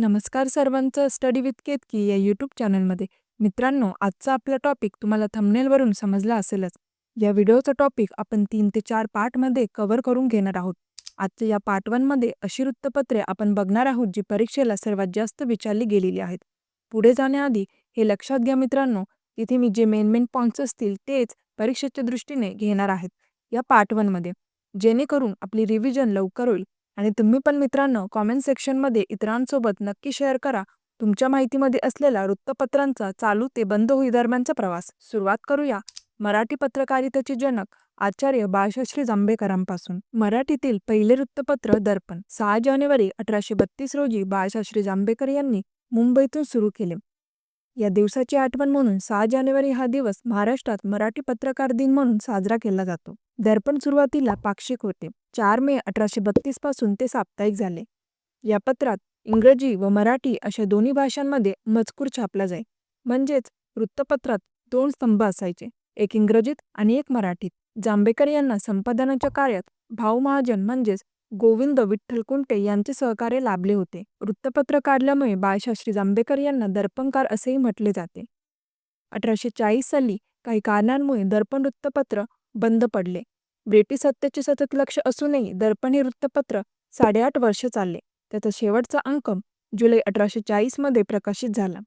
नमस्कार सर्वांचं study with Ketaki या यूट्यूब चॅनलमध्ये. मित्रांनो आजचा आपला टॉपिक तुम्हाला थंबनेलवरून समजला असेलच. या व्हिडिओचा टॉपिक आपण तीन ते चार पार्टमध्ये कव्हर करून घेणार आहोत. आजच्या या पार्ट वनमध्ये अशी वृत्तपत्रे आपण बघणार आहोत जी परीक्षेला सर्वात जास्त विचारली गेलेली आहेत. पुढे जाण्याआधी हे लक्षात घ्या मित्रांनो तिथे मी जे मेन मेन पॉईंट्स असतील तेच परीक्षेच्या दृष्टीने घेणार आहेत. या पार्ट वनमध्ये जेणेकरून आपली रिव्हिजन लवकर होईल. आणि तुम्ही पण मित्रांनो कॉमेंट सेक्शनमध्ये इतरांसोबत नक्की शेअर करा. तुमच्या माहितीमध्ये असलेला वृत्तपत्रांचा चालू ते बंद होई दरम्यानचा प्रवास. सुरुवात करूया मराठी पत्रकारितेचे जनक आचार्य बाळशास्त्री जांभेकरांपासून. मराठीतील पहिले वृत्तपत्र दर्पण सहा जानेवारी अठराशे बत्तीस रोजी बाळशास्त्री जांभेकर यांनी मुंबईतून सुरू केले. या दिवसाची आठवण म्हणून सहा जानेवारी हा दिवस महाराष्ट्रात मराठी पत्रकार दिन म्हणून साजरा केला जातो. दर्पण सुरुवातीला पाक्षिक होते. चार मे अठराशे बत्तीसपासून ते साप्ताहिक झाले. या पत्रात इंग्रजी व मराठी अशा दोन्ही भाषांमध्ये मजकूर छापला जाई म्हणजेच वृत्तपत्रात दोन स्तंभ असायचे एक इंग्रजीत आणि एक मराठीत. जांभेकर यांना संपादनाच्या कार्यात भाऊ महाजन म्हणजेच गोविंद विठ्ठल कुंटे यांचे सहकार्य लाभले होते. वृत्तपत्र काढल्यामुळे बाळशास्त्री जांभेकर यांना दर्पणकार असेही म्हटले जाते. अठराशे चाळीस साली काही कारणांमुळे दर्पण वृत्तपत्र बंद पडले. ब्रिटिश सत्तेचे सतत लक्ष असूनही दर्पण हे वृत्तपत्र साडेआठ वर्ष चालले. त्याचा शेवटचा अंक जुलै अठराशे चाळीसमध्ये प्रकाशित झाला.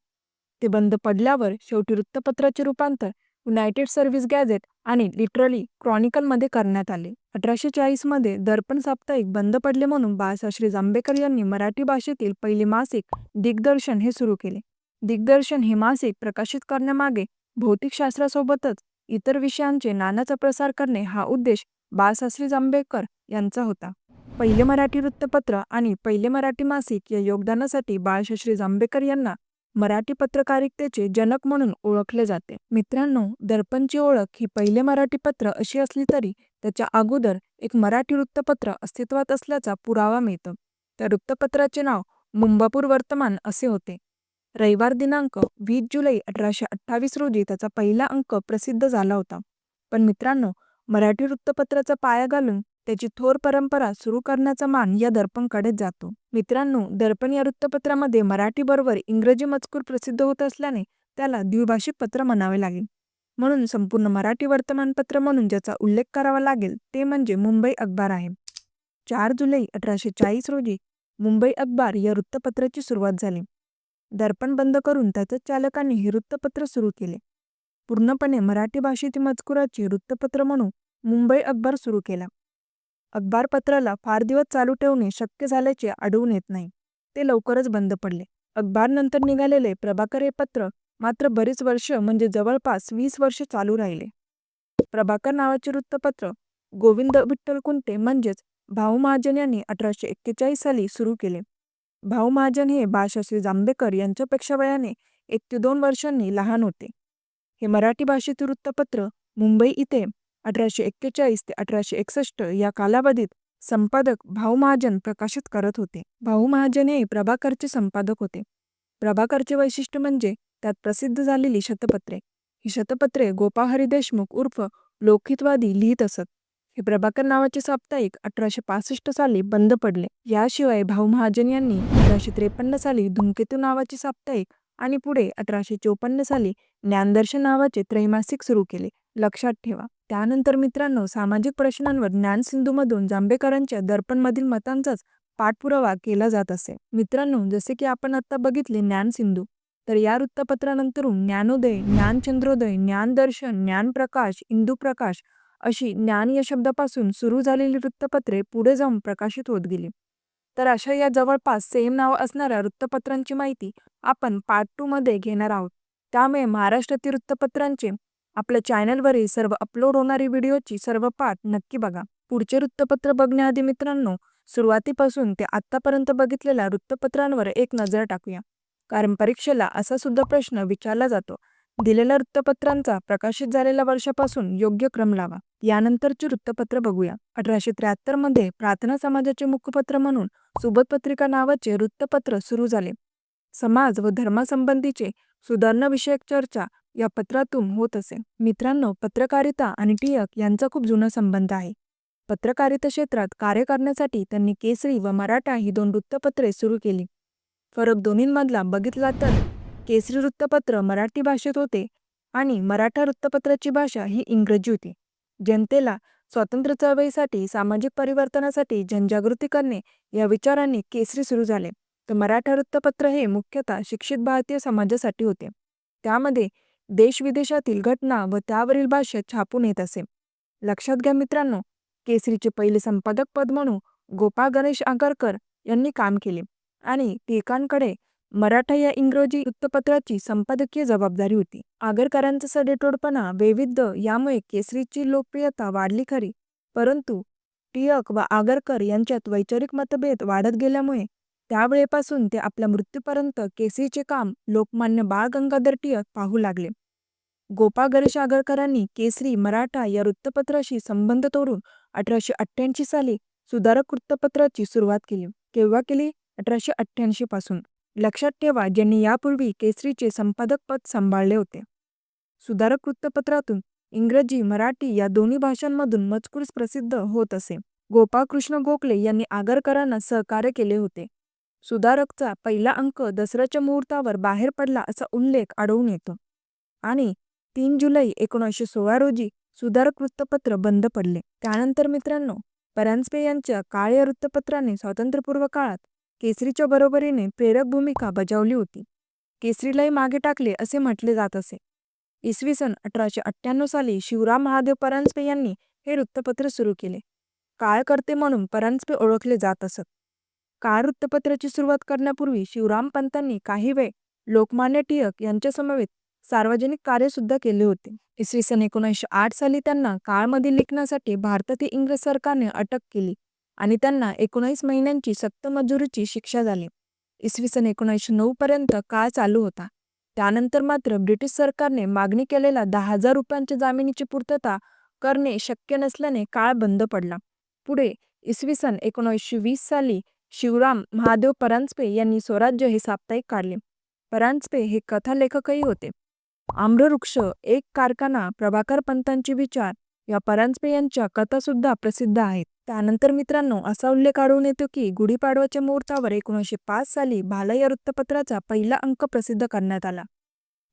ते बंद पडल्यावर शेवटी वृत्तपत्राचे रूपांतर युनायटेड सर्व्हिस गॅझेट आणि लिटरली क्रॉनिकलमध्ये करण्यात आले. अठराशे चाळीसमध्ये दर्पण साप्ताहिक बंद पडले म्हणून बाळशास्त्री जांभेकर यांनी मराठी भाषेतील पहिले मासिक दिग्दर्शन हे सुरू केले. दिग्दर्शन हे मासिक प्रकाशित करण्यामागे भौतिकशास्त्रासोबतच इतर विषयांचे नानाचा प्रसार करणे हा उद्देश बाळशास्त्री जांभेकर यांचा होता. पहिले मराठी वृत्तपत्र आणि पहिले मराठी मासिक या योगदानासाठी बाळशास्त्री जांभेकर यांना मराठी पत्रकारितेचे जनक म्हणून ओळखले जाते. मित्रांनो दर्पणची ओळख ही पहिले मराठी पत्र अशी असली तरी त्याच्या अगोदर एक मराठी वृत्तपत्र अस्तित्वात असल्याचा पुरावा मिळतो. त्या वृत्तपत्राचे नाव मुंबापूर वर्तमान असे होते. रविवार दिनांक वीस जुलै अठराशे अठ्ठावीस रोजी त्याचा पहिला अंक प्रसिद्ध झाला होता. पण मित्रांनो मराठी वृत्तपत्राचा पाया घालून त्याची थोर परंपरा सुरू करण्याचा मान या दर्पणकडेच जातो. मित्रांनो दर्पण या वृत्तपत्रामध्ये मराठीबरोबर इंग्रजी मजकूर प्रसिद्ध होत असल्याने त्याला द्विभाषिक पत्र म्हणावे लागेल. म्हणून संपूर्ण मराठी वर्तमानपत्र म्हणून ज्याचा उल्लेख करावा लागेल ते म्हणजे मुंबई अखबार आहे. चार जुलै अठराशे चाळीस रोजी मुंबई अखबार या वृत्तपत्राची सुरुवात झाली. दर्पण बंद करून त्याच्याच चालकांनी हे वृत्तपत्र सुरू केले. पूर्णपणे मराठी भाषेतील मजकुराची वृत्तपत्र म्हणून मुंबई अखबार सुरू केला. अखबारपत्राला फार दिवस चालू ठेवणे शक्य झाल्याचे आढळून येत नाही. ते लवकरच बंद पडले. अखबारनंतर निघालेले प्रभाकर हे पत्र मात्र बरीच वर्ष म्हणजे जवळपास वीस वर्ष चालू राहिले. प्रभाकर नावाचे वृत्तपत्र गोविंद विठ्ठल कुंटे म्हणजेच भाऊ महाजन यांनी अठराशे एक्केचाळीस साली सुरू केले. भाऊ महाजन हे बाळशास्त्री जांभेकर यांच्यापेक्षा वयाने एक ते दोन वर्षांनी लहान होते. हे मराठी भाषेतील वृत्तपत्र मुंबई इथे अठराशे एक्केचाळीस ते अठराशे एकसष्ट या कालावधीत संपादक भाऊ महाजन प्रकाशित करत होते. भाऊ महाजन हे प्रभाकरचे संपादक होते. प्रभाकरचे वैशिष्ट्य म्हणजे त्यात प्रसिद्ध झालेली शतपत्रे. ही शतपत्रे गोपाहरी देशमुख उर्फ लोकहितवादी लिहित असत. हे प्रभाकर नावाचे साप्ताहिक अठराशे पासष्ट साली बंद पडले. याशिवाय भाऊ महाजन यांनी अठराशे त्रेपन्न साली धूमकेतू नावाचे साप्ताहिक आणि पुढे अठराशे चोपन्न साली ज्ञानदर्शन नावाचे त्रैमासिक सुरू केले. लक्षात ठेवा त्यानंतर मित्रांनो सामाजिक प्रश्नांवर ज्ञानसिंधूमधून जांभेकरांच्या दर्पणमधील मतांचाच पाठपुरावा केला जात असे. मित्रांनो जसे की आपण आता बघितले ज्ञानसिंधू तर या वृत्तपत्रानंतरून ज्ञानोदय ज्ञानचंद्रोदय ज्ञानदर्शन ज्ञानप्रकाश इंदुप्रकाश अशी ज्ञान या शब्दापासून सुरू झालेली वृत्तपत्रे पुढे जाऊन प्रकाशित होत गेली. तर अशा या जवळपास सेम नाव असणाऱ्या वृत्तपत्रांची माहिती आपण पार्ट टू मध्ये घेणार आहोत. त्यामुळे महाराष्ट्रातील वृत्तपत्रांचे आपल्या चॅनलवरील सर्व अपलोड होणारी व्हिडिओची सर्व पाठ नक्की बघा. पुढचे वृत्तपत्र बघण्याआधी मित्रांनो सुरुवातीपासून ते आत्तापर्यंत बघितलेल्या वृत्तपत्रांवर एक नजर टाकूया. कारण परीक्षेला असा सुद्धा प्रश्न विचारला जातो. दिलेल्या वृत्तपत्रांचा प्रकाशित झालेल्या वर्षापासून योग्य क्रम लावा. यानंतरचे वृत्तपत्र बघूया. अठराशे त्र्याहत्तरमध्ये प्रार्थना समाजाचे मुखपत्र म्हणून सुबोध पत्रिका नावाचे वृत्तपत्र सुरू झाले. समाज व धर्मासंबंधीचे सुधारणाविषयक चर्चा या पत्रातून होत असे. मित्रांनो पत्रकारिता आणि टिळक यांचा खूप जुना संबंध आहे. पत्रकारिता क्षेत्रात कार्य करण्यासाठी त्यांनी केसरी व मराठा ही दोन वृत्तपत्रे सुरू केली. फरक दोन्हींमधला बघितला तर केसरी वृत्तपत्र मराठी भाषेत होते आणि मराठा वृत्तपत्राची भाषा ही इंग्रजी होती. जनतेला स्वातंत्र्य चळवळीसाठी सामाजिक परिवर्तनासाठी जनजागृती करणे या विचारांनी केसरी सुरू झाले. तर मराठा वृत्तपत्र हे मुख्यतः शिक्षित भारतीय समाजासाठी होते. त्यामध्ये देशविदेशातील घटना व त्यावरील भाष्य छापून येत असे. लक्षात घ्या मित्रांनो केसरीचे पहिले संपादक पद म्हणून गोपाळ गणेश आगरकर यांनी काम केले आणि टिळकांकडे मराठा या इंग्रजी वृत्तपत्राची संपादकीय जबाबदारी होती. आगरकरांचा सडेटोडपणा वैविध्य यामुळे केसरीची लोकप्रियता वाढली खरी. परंतु टिळक व आगरकर यांच्यात वैचारिक मतभेद वाढत गेल्यामुळे त्यावेळेपासून ते आपल्या मृत्यूपर्यंत केसरीचे काम लोकमान्य बाळ गंगाधर टिळक पाहू लागले. गोपाळ गणेश आगरकरांनी केसरी मराठा या वृत्तपत्राशी संबंध तोडून अठराशे अठ्ठ्याऐंशी साली सुधारक वृत्तपत्राची सुरुवात केली. केव्हा केली? अठराशे अठ्ठ्याऐंशी पासून. लक्षात ठेवा ज्यांनी यापूर्वी केसरीचे संपादक पद सांभाळले होते. सुधारक वृत्तपत्रातून इंग्रजी मराठी या दोन्ही भाषांमधून मजकूर प्रसिद्ध होत असे. गोपाळकृष्ण गोखले यांनी आगरकरांना सहकार्य केले होते. सुधारकचा पहिला अंक दसऱ्याच्या मुहूर्तावर बाहेर पडला असा उल्लेख आढळून येतो. आणि तीन जुलै एकोणीसशे सोळा रोजी सुधारक वृत्तपत्र बंद पडले. त्यानंतर मित्रांनो परांजपे यांच्या काळ्या वृत्तपत्राने स्वातंत्र्यपूर्व काळात केसरीच्या बरोबरीने प्रेरक भूमिका बजावली होती. केसरीलाही मागे टाकले असे म्हटले जात असे. इसवी सन अठराशे अठ्ठ्याण्णव साली शिवराम महादेव परांजपे यांनी हे वृत्तपत्र सुरू केले. काळकर्ते म्हणून परांजपे ओळखले जात असत. काळ वृत्तपत्राची सुरुवात करण्यापूर्वी शिवराम पंतांनी काही वेळ लोकमान्य टिळक यांच्यासमवेत सार्वजनिक कार्य सुद्धा केले होते. इसवी सन एकोणीसशे आठ साली त्यांना काळमध्ये लिखण्यासाठी भारतातील इंग्रज सरकारने अटक केली. आणि त्यांना एकोणीस महिन्यांची सक्त मजुरीची शिक्षा झाली. इसवी सन एकोणीसशे नऊ पर्यंत काळ चालू होता. त्यानंतर मात्र ब्रिटिश सरकारने मागणी केलेला दहा हजार रुपयांच्या जामिनीची पूर्तता करणे शक्य नसल्याने काळ बंद पडला. पुढे इसवी सन एकोणीसशे वीस साली शिवराम महादेव परांजपे यांनी स्वराज्य हे साप्ताहिक काढले. परांजपे हे कथालेखकही होते. आम्रवृक्ष एक कारखाना प्रभाकर पंतांचे विचार या परांजपे यांच्या कथासुद्धा प्रसिद्ध आहेत. त्यानंतर मित्रांनो असा उल्लेख आढळून येतो की गुढीपाडव्याच्या मुहूर्तावर एकोणीसशे पाच साली भाला या वृत्तपत्राचा पहिला अंक प्रसिद्ध करण्यात आला.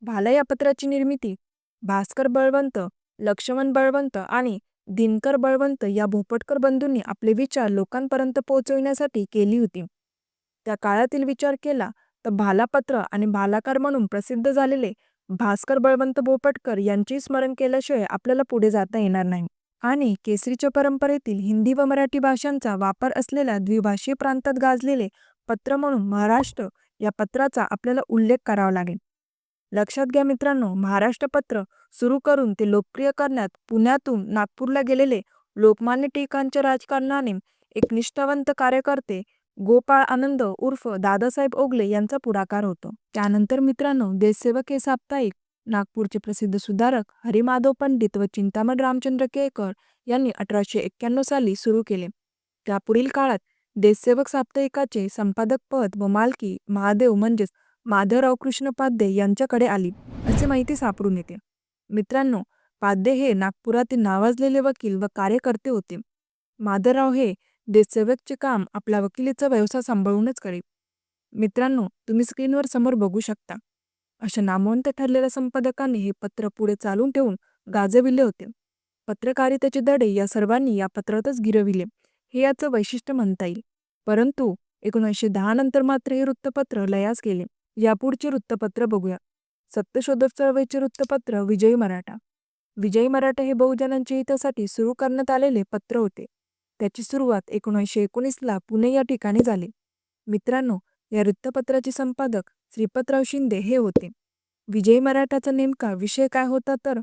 भाला या पत्राची निर्मिती भास्कर बळवंत लक्ष्मण बळवंत आणि दिनकर बळवंत या भोपटकर बंधूंनी आपले विचार लोकांपर्यंत पोहोचविण्यासाठी केली होती. त्या काळातील विचार केला तर भालापत्र आणि भालाकार म्हणून प्रसिद्ध झालेले भास्कर बळवंत बोपटकर यांची स्मरण केल्याशिवाय आपल्याला पुढे जाता येणार नाही. आणि केसरीच्या परंपरेतील हिंदी व मराठी भाषांचा वापर असलेल्या द्विभाषीय प्रांतात गाजलेले पत्र म्हणून महाराष्ट्र या पत्राचा आपल्याला उल्लेख करावा लागेल. लक्षात घ्या मित्रांनो महाराष्ट्र पत्र सुरू करून ते लोकप्रिय करण्यात पुण्यातून नागपूरला गेलेले लोकमान्य टिळकांच्या राजकारणाने एक निष्ठावंत कार्यकर्ते गोपाळ आनंद उर्फ दादासाहेब ओगले यांचा पुढाकार होतो. त्यानंतर मित्रांनो देशसेवक हे साप्ताहिक नागपूरचे प्रसिद्ध सुधारक हरिमाधव पंडित व चिंतामण रामचंद्र केळकर यांनी अठराशे एक्क्याण्णव साली सुरू केले. त्यापुढील काळात देशसेवक साप्ताहिकाचे संपादक पद व मालकी महादेव म्हणजेच माधवराव कृष्ण पाध्ये यांच्याकडे आली असे माहिती सापडून येते. मित्रांनो पाध्ये हे नागपुरातील नावाजलेले वकील व कार्यकर्ते होते. माधवराव हे देशसेवकचे काम आपला वकिलीचा व्यवसाय सांभाळूनच करेल. मित्रांनो तुम्ही स्क्रीनवर समोर बघू शकता. अशा नामवंत ठरलेल्या संपादकांनी हे पत्र पुढे चालून ठेवून गाजविले होते. पत्रकारितेचे धडे या सर्वांनी या पत्रातच गिरविले. हे याचं वैशिष्ट्य म्हणता येईल. परंतु एकोणीसशे दहा नंतर मात्र हे वृत्तपत्र लयास गेले. यापुढचे वृत्तपत्र बघूया. सत्यशोधक चळवळीचे वृत्तपत्र विजयी मराठा. विजयी मराठा हे बहुजनांच्या हितासाठी सुरू करण्यात आलेले पत्र होते. त्याची सुरुवात एकोणीसशे एकोणीसला पुणे या ठिकाणी झाली. मित्रांनो या वृत्तपत्राचे संपादक श्रीपतराव शिंदे हे होते. विजयी मराठाचा नेमका विषय काय होता तर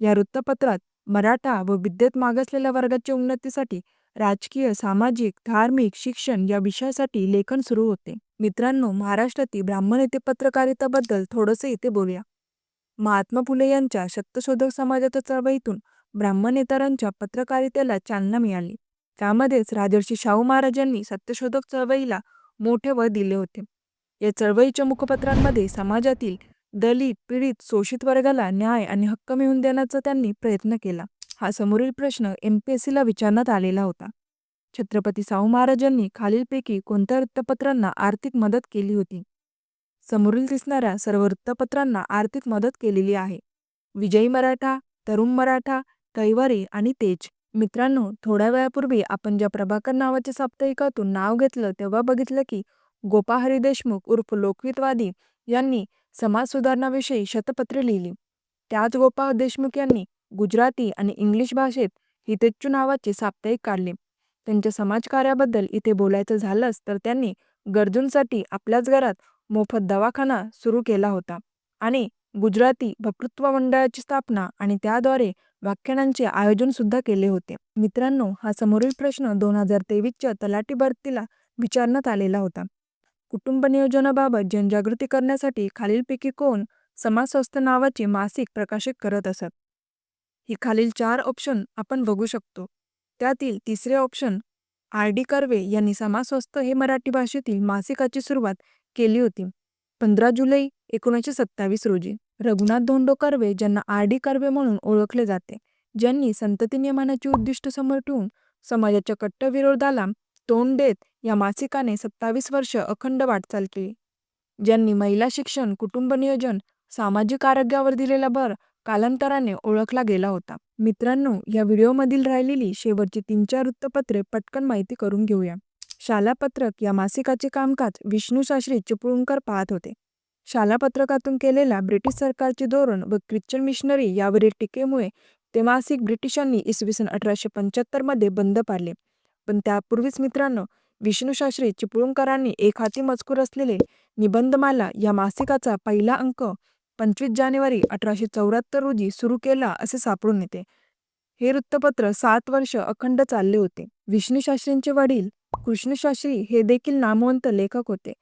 या वृत्तपत्रात मराठा व विद्येत मागासलेल्या वर्गाच्या उन्नतीसाठी राजकीय सामाजिक धार्मिक शिक्षण या विषयासाठी लेखन सुरू होते. मित्रांनो महाराष्ट्रातील ब्राह्मण येथे पत्रकारिताबद्दल थोडंसं इथे बोलूया. महात्मा फुले यांच्या सत्यशोधक समाजाच्या चळवळीतून ब्राह्मण नेतारांच्या पत्रकारितेला चालना मिळाली. त्यामध्येच राजर्षी शाहू महाराजांनी सत्यशोधक चळवळीला मोठे वर दिले होते. या चळवळीच्या मुखपत्रांमध्ये समाजातील दलित पीडित शोषित वर्गाला न्याय आणि हक्क मिळवून देण्याचा त्यांनी प्रयत्न केला. हा समोरील प्रश्न एम पी एस सीला विचारण्यात आलेला होता. छत्रपती शाहू महाराजांनी खालीलपैकी कोणत्या वृत्तपत्रांना आर्थिक मदत केली होती? समोरील दिसणाऱ्या सर्व वृत्तपत्रांना आर्थिक मदत केलेली आहे. विजयी मराठा तरुण मराठा कैवारी आणि तेज. मित्रांनो थोड्या वेळापूर्वी आपण ज्या प्रभाकर नावाच्या साप्ताहिकातून नाव घेतलं तेव्हा बघितलं की गोपा हरी देशमुख उर्फ लोकहितवादी यांनी समाज सुधारणाविषयी शतपत्रे लिहिली. त्याच गोपाळ देशमुख यांनी गुजराती आणि इंग्लिश भाषेत हितेच्चू नावाचे साप्ताहिक काढले. त्यांच्या समाजकार्याबद्दल इथे बोलायचं झालंच तर त्यांनी गरजूंसाठी आपल्याच घरात मोफत दवाखाना सुरू केला होता आणि गुजराती भकृत्व मंडळाची स्थापना आणि त्याद्वारे व्याख्यानांचे आयोजन सुद्धा केले होते. मित्रांनो हा समोरील प्रश्न दोन हजार तेवीसच्या तलाठी भरतीला विचारण्यात आलेला होता. कुटुंब नियोजनाबाबत जनजागृती करण्यासाठी खालीलपैकी कोण समाज स्वस्थ नावाचे मासिक प्रकाशित करत असत? ही खालील चार ऑप्शन आपण बघू शकतो. त्यातील तिसरे ऑप्शन आर डी कर्वे यांनी समाज हे मराठी भाषेतील मासिकाची सुरुवात केली होती. पंधरा जुलै एकोणीसशे सत्तावीस रोजी. रघुनाथ धोंडो कर्वे ज्यांना आर डी कर्वे म्हणून ओळखले जाते ज्यांनी संतती नियमनाची उद्दिष्ट समोर ठेवून समाजाच्या कट्टर विरोधाला तोंड देत या मासिकाने सत्तावीस वर्ष अखंड वाटचाल केली. ज्यांनी महिला शिक्षण कुटुंब नियोजन सामाजिक आरोग्यावर दिलेला भर कालांतराने ओळखला गेला होता. मित्रांनो या व्हिडिओमधील राहिलेली शेवटची तीन चार वृत्तपत्रे पटकन माहिती करून घेऊया. शालापत्रक या मासिकाचे कामकाज विष्णू शास्त्री चिपळूणकर पाहत होते. शालापत्रकातून केलेल्या ब्रिटिश सरकारचे धोरण व ख्रिश्चन मिशनरी यावरील टीकेमुळे ते मासिक ब्रिटिशांनी इसवी सन अठराशे पंच्याहत्तरमध्ये बंद पाडले. पण त्यापूर्वीच मित्रांनो विष्णूशास्त्री चिपळूणकरांनी एक हाती मजकूर असलेले निबंधमाला या मासिकाचा पहिला अंक पंचवीस जानेवारी अठराशे चौऱ्याहत्तर रोजी सुरू केला असे सापडून येते. हे वृत्तपत्र सात वर्ष अखंड चालले होते. विष्णूशास्त्रींचे वडील कृष्णशास्त्री हे देखील नामवंत लेखक होते.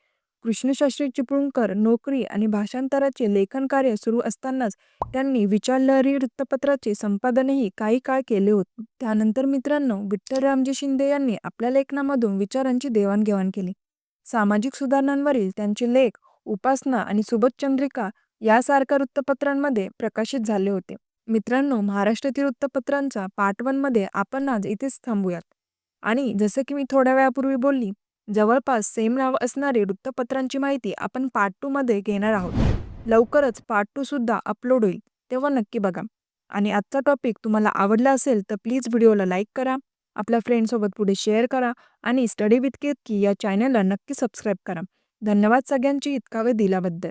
कृष्णशास्त्री चिपळूणकर नोकरी आणि भाषांतराचे लेखन कार्य सुरू असतानाच त्यांनी विचारलहरी वृत्तपत्राचे संपादनही काही काळ केले होते. त्यानंतर मित्रांनो विठ्ठल रामजी शिंदे यांनी आपल्या लेखनामधून विचारांची देवाणघेवाण केली. सामाजिक सुधारणांवरील त्यांचे लेख उपासना आणि सुबोधचंद्रिका यासारख्या वृत्तपत्रांमध्ये प्रकाशित झाले होते. मित्रांनो महाराष्ट्रातील वृत्तपत्रांच्या पार्ट वनमध्ये आपण आज इथेच थांबूयात. आणि जसं की मी थोड्या वेळापूर्वी बोलली जवळपास सेम नाव असणारी वृत्तपत्रांची माहिती आपण पार्ट टूमध्ये घेणार आहोत. लवकरच पार्ट टूसुद्धा अपलोड होईल तेव्हा नक्की बघा. आणि आजचा टॉपिक तुम्हाला आवडला असेल तर प्लीज व्हिडिओला लाईक करा आपल्या फ्रेंडसोबत पुढे शेअर करा आणि स्टडी विथ केतकी या चॅनलला नक्की सबस्क्राईब करा. धन्यवाद सगळ्यांची इतका वेळ दिल्याबद्दल.